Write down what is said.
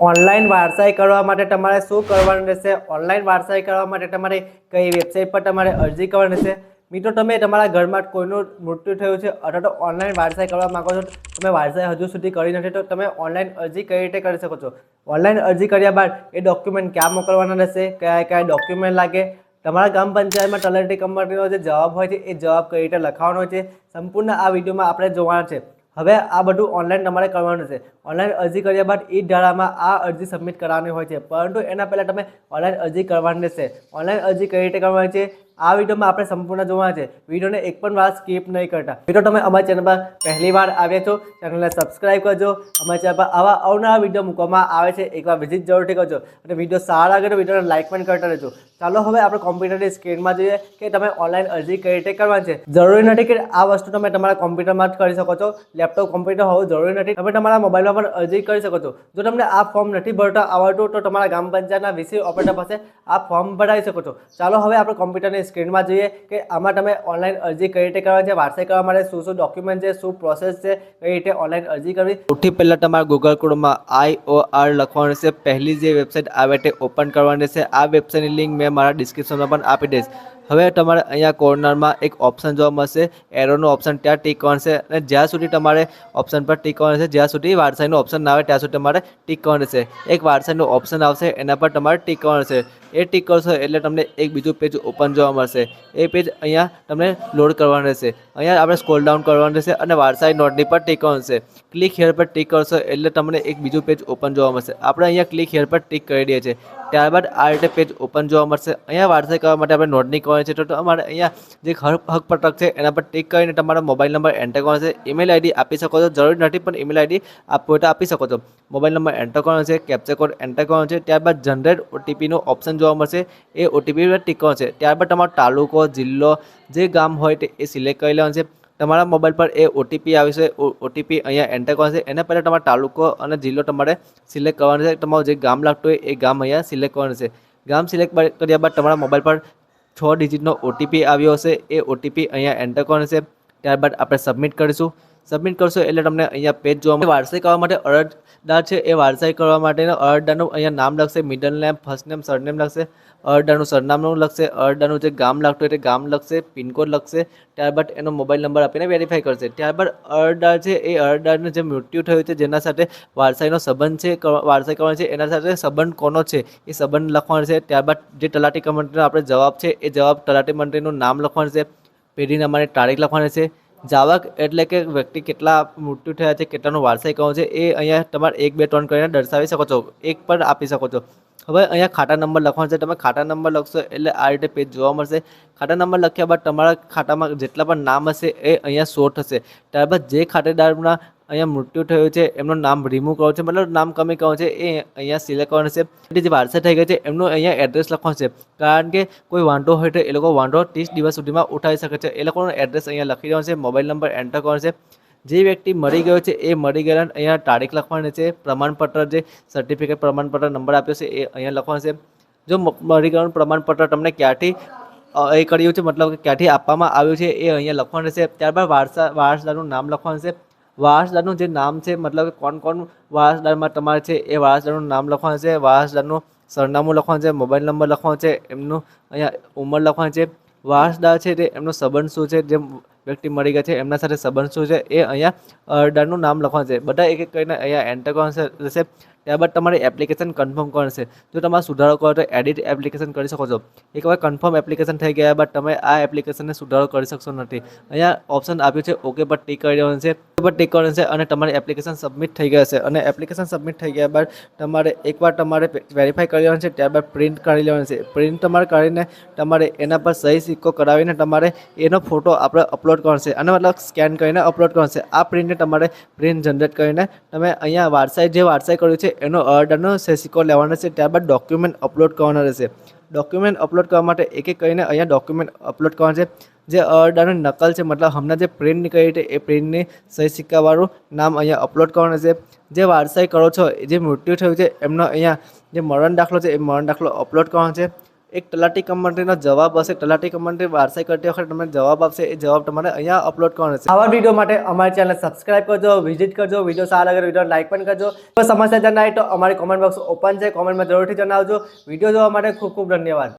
Online વારસાઈ કરવા માટે તમારે શું કરવાનું રહેશે? ઓનલાઈન વારસાઈ કરવા માટે તમારે કઈ વેબસાઇટ પર તમારે અરજી કરવાની રહેશે? મિત્રો, તમે તમારા ઘરમાં કોઈનું મૃત્યુ થયું છે અથવા તો ઓનલાઈન વારસાઈ કરવા માગો છો, તમે વારસાઈ હજુ સુધી કરી નથી, તો તમે ઓનલાઈન અરજી કઈ રીતે કરી શકો છો? ઓનલાઈન અરજી કર્યા બાદ એ ડોક્યુમેન્ટ ક્યાં મોકલવાના રહેશે? કયા કયા ડોક્યુમેન્ટ લાગે? તમારા ગ્રામ પંચાયતમાં તલાટી કંપનીનો જે જવાબ હોય છે, એ જવાબ કઈ રીતે લખાવવાનો હોય છે? સંપૂર્ણ આ વિડીયોમાં આપણે જોવાના છે. હવે આ બધું ઓનલાઈન તમારે કરવાનું છે. ઓનલાઈન અરજી કર્યા બાદ એ ધારામાં આ અરજી સબમિટ કરવાની હોય છે. પરંતુ એના પહેલાં તમે ઓનલાઈન અરજી કરવાની રહેશે. ઓનલાઈન અરજી કઈ રીતે કરવાની છે? આ વિડીયોમાં આપણે સંપૂર્ણ જોવાના છે. વિડીયોને એક પણ વાર સ્કીપ નહીં કરતા. મિત્રો, તમે અમારી ચેનલ પર પહેલી વાર આવ્યા છો ચેનલને સબસ્ક્રાઇબ કરજો. અમારી ચેનલ પર આવા અવનવા વીડિયો મૂકવામાં આવે છે. એકવાર વિઝિટ જરૂરથી કરજો. અને વીડિયો સારા લાગે તો વિડીયોને લાઇક પણ કરતા રહેજો. ચાલો હવે આપણે કોમ્પ્યુટરની સ્ક્રીનમાં જોઈએ કે તમે ઓનલાઈન અરજી કઈ રીતે કરવાની છે. જરૂરી નથી કે આ વસ્તુ તમે તમારા કોમ્પ્યુટરમાં જ કરી શકો છો. લેપટોપ કોમ્પ્યુટર હોવું જરૂરી નથી. તમે તમારા મોબાઈલમાં પણ અરજી કરી શકો છો. જો તમને આ ફોર્મ નથી ભરતા આવડતું તો તમારા ગ્રામ પંચાયતના વીસી ઓપરેટર પાસે આ ફોર્મ ભરાવી શકો છો. ચાલો હવે આપણે કોમ્પ્યુટરની સ્ક્રીનમાં જોઈએ કે આમાં તમે ઓનલાઈન અરજી કઈ રીતે કરવાની છે, વારસાઈ કરવા માટે શું શું ડોક્યુમેન્ટ છે, શું પ્રોસેસ છે, કઈ રીતે ઓનલાઈન અરજી કરવી. સૌથી પહેલાં તમારા ગૂગલ ક્રોમમાં આઈ ઓ આર લખવાનું છે. પહેલી જે વેબસાઇટ આવે તે ઓપન કરવાની છે. આ વેબસાઇટની લિંક મેં મારા ડિસ્ક્રિપ્શનમાં પણ આપી દઈશ. હવે તમારે અહીંયા કોર્નરમાં એક ઓપ્શન જોવા મળશે. એરોનું ઓપ્શન ત્યાં ટીક કરશે અને જ્યાં સુધી તમારે ઓપ્શન પર ટીક કરવાનું છે, જ્યાં સુધી વારસાઈનું ઓપ્શન ના આવે, ત્યાં સુધી તમારે ટીક કરવાનું છે. એક વારસાઈનું ઓપ્શન આવશે, એના પર તમારે ટીક કરવાનું છે. એ ટીક કરશો એટલે તમને એક બીજું પેજ ઓપન જોવા મળશે. એ પેજ અહીંયા તમને લોડ કરવાનું રહેશે. અહીંયા આપણે સ્કોલ ડાઉન કરવાનું રહેશે અને વારસાઈ નોટની પર ટીક કરવાનું છે. ક્લિક હેર પર ટીક કરશો એટલે તમને એક બીજું પેજ ઓપન જોવા મળશે. આપણે અહીંયા ક્લિક હેર પર ટીક કરી દઈએ છીએ. ત્યારબાદ આ રીતે પેજ ઓપન જોવા મળશે. અહીંયા વારસાઈ કરવા માટે આપણે નોંધણી કરવાની છે. તો તમારે અહીંયા જે હક પત્રક છે, એના પર ટીક કરીને તમારો મોબાઈલ નંબર એન્ટર કરવાનો છે. ઈમેલ આઈડી આપી શકો છો. જરૂરી નથી, પણ ઈમેલ આઈડી આપવો તો આપી શકો છો. મોબાઈલ નંબર એન્ટર કરવાનો છે કેપ્ચર કોડ એન્ટર કરવાનો છે. ત્યારબાદ જનરેટ ઓટીપીનો ઓપ્શન જોવા મળશે. એ ઓટીપી પર ટીક કરવાનો છે. ત્યારબાદ તમારો તાલુકો, જિલ્લો, જે ગામ હોય તે, એ સિલેક્ટ કરી લેવાનું છે. તમારા મોબાઈલ પર એ ઓટીપી આવે છે. ઓટીપી અહીંયા એન્ટર કરવાનો છે. એના પહેલાં તમારો તાલુકો અને જિલ્લો તમારે સિલેક્ટ કરવાનો છે. તમારું જે ગામ લાગતું હોય, એ ગામ અહીંયા સિલેક્ટ કરવાનું છે. ગામ સિલેક્ટ કર્યા બાદ તમારા મોબાઈલ પર છ ડિજિટનો ઓટીપી આવ્યો હશે. એ ઓટીપી અહીંયા એન્ટર કરવાનો છે. ત્યારબાદ આપણે સબમિટ કરીશું. સબમિટ કરશો એટલે તમને અહીંયા પેજ જોવા મળે. વારસાઈ કરવા માટે અરજદાર છે, એ વારસાઈ કરવા માટેનો અરજદારનું અહીંયા નામ લખશે middle name first name surname લખશે. અરજદારનું સરનામું લખશે, અરજદારનું જે ગામ લાગતું તે ગામ લખશે પિનકોડ લખશે ત્યારબાદ એનો મોબાઈલ નંબર આપીને વેરીફાઈ કરશે. ત્યારબાદ અરજદાર છે, એ અરજદારનું જે મૃત્યુ થયું છે, જેના સાથે વારસાઈનો સંબંધ છે વારસાઈ કરવાનો છે, એના સાથે સંબંધ કોનો છે, એ સંબંધ લખવાનો છે. ત્યારબાદ જે તલાટી મંત્રીનો આપણે જવાબ છે, એ જવાબ તલાટી મંત્રીનું નામ લખવાનું છે પેઢી નંબરની તારીખ લખવાની છે જાવક એટલે કે વ્યક્તિ કેટલા મૃત્યુ થયા છે, કેટલાનો વારસાઈ કહો છે, એ અહીંયા તમારે એક, બે, ત્રણ કરીને દર્શાવી શકો છો. એક પણ આપી શકો છો. હવે અહીંયા ખાતા નંબર લખવાનો છે. તમે ખાતા નંબર લખશો એટલે આ રીતે પેજ જોવા મળશે. ખાતા નંબર લખ્યા બાદ તમારા ખાતામાં જેટલા પણ નામ હશે એ અહીંયા શો થશે. ત્યારબાદ જે ખાતેદારના અહીંયા મૃત્યુ થયું છે, એમનું નામ રિમૂવ કરવું છે, મતલબ નામ કમી કરવું છે, એ અહીંયા સિલેક્ટ કરવાનું છે. જે વારસા થઈ ગઈ છે, એમનું અહીંયા એડ્રેસ લખવાનું છે. કારણ કે કોઈ વાંધો હોય તો એ લોકો વાંધો ત્રીસ દિવસ સુધીમાં ઉઠાવી શકે છે. એ લોકોનું એડ્રેસ અહીંયા લખી દેવાનું છે મોબાઈલ નંબર એન્ટર કરવાનો છે. જે વ્યક્તિ મરી ગયો છે, એ મરી ગયેલા અહીંયા તારીખ લખવાની છે, પ્રમાણપત્ર જે સર્ટિફિકેટ પ્રમાણપત્ર નંબર આપ્યો છે, એ અહીંયા લખવાનો છે. જો મરી ગયાનું પ્રમાણપત્ર તમને ક્યાંથી એ કર્યું છે, મતલબ કે ક્યાંથી આપવામાં આવ્યું છે, એ અહીંયા લખવાનું છે. ત્યારબાદ વારસા, વારસદારનું નામ લખવાનું છે. વારસદારનું જે નામ છે, મતલબ કે કોણ કોણ વારસદારમાં તમારે છે એ વારસદારનું નામ લખવાનું છે, વારસદારનું સરનામું લખવાનું છે, મોબાઈલ નંબર લખવાનો છે, એમનું અહીંયા ઉંમર લખવાની છે. વારસદાર છે તે એમનો સંબંધ શું છે, જે વ્યક્તિ મળી ગયા છે, એમના સાથે સંબંધ શું છે, એ અહીંયા અરજદારનું નામ લખવાનું છે. બધા એક એક કરીને અહીંયા એન્ટર કરવાનું રહેશે ત્યારબાદ તમારે એપ્લિકેશન કન્ફર્મ કરશે જો તમારે સુધારો કરો તો એડિટ એપ્લિકેશન કરી શકો છો. એકવાર કન્ફર્મ એપ્લિકેશન થઈ ગયા બાદ તમે આ એપ્લિકેશનને સુધારો કરી શકશો નથી. અહીંયા ઓપ્શન આપ્યું છે ઓકે પર ટીક કરી દેવાનું છે. પર ટીક કરવાનું છે અને તમારી એપ્લિકેશન સબમિટ થઈ ગયા છે. અને એપ્લિકેશન સબમિટ થઈ ગયા બાદ તમારે એકવાર તમારે વેરીફાઈ કરી લેવાનું છે ત્યારબાદ પ્રિન્ટ કાઢી લેવાનું છે. પ્રિન્ટ તમારે કાઢીને તમારે એના પર સહી સિક્કો કરાવીને તમારે એનો ફોટો આપણે અપલોડ કરવાનો છે. અને મતલબ સ્કેન કરીને અપલોડ કરવાનો છે. આ પ્રિન્ટને તમારે પ્રિન્ટ જનરેટ કરીને તમે અહીંયા વારસાઈ જે વારસાઈ કર્યું છે એનો અર્ડરનો સેસિકો લેવાનો છે, ત્યારબાદ ડોક્યુમેન્ટ અપલોડ કરવાનો રહેશે. ડોક્યુમેન્ટ અપલોડ કરવા માટે એક એક કરીને અહીંયા ડોક્યુમેન્ટ અપલોડ કરવાનું છે. જે અરડાની નકલ છે, મતલબ હમણાં જે પ્રિન્ટ નીકળી છે એ પ્રિન્ટની સહી સિક્કાવાળું નામ અહીંયા અપલોડ કરવાનું છે. જે વારસાઈ કરો છો જે મૃત્યુ થયું છે, એમનો અહીંયા જે મરણ દાખલો છે, એ મરણ દાખલો અપલોડ કરવાનો છે. એક તલાટી કમંત્રીનો જવાબ હશે. તલાટી કમંત્રી વારસાઈ કરતી વખતે તમને જવાબ આપશે. એ જવાબ તમારે અહીંયા અપલોડ કરવાનો છે. આવા વીડિયો માટે અમારી ચેનલ સબસ્ક્રાઇબ કરજો વિઝિટ કરજો. વીડિયો સારા લાગે વીડિયો લાઇક પણ કરજો. કોઈ સમસ્યા જણાય તો અમારી કોમેન્ટ બોક્સ ઓપન છે. કોમેન્ટમાં જરૂરથી જણાવજો. વીડિયો જોવા માટે ખૂબ ખૂબ ધન્યવાદ.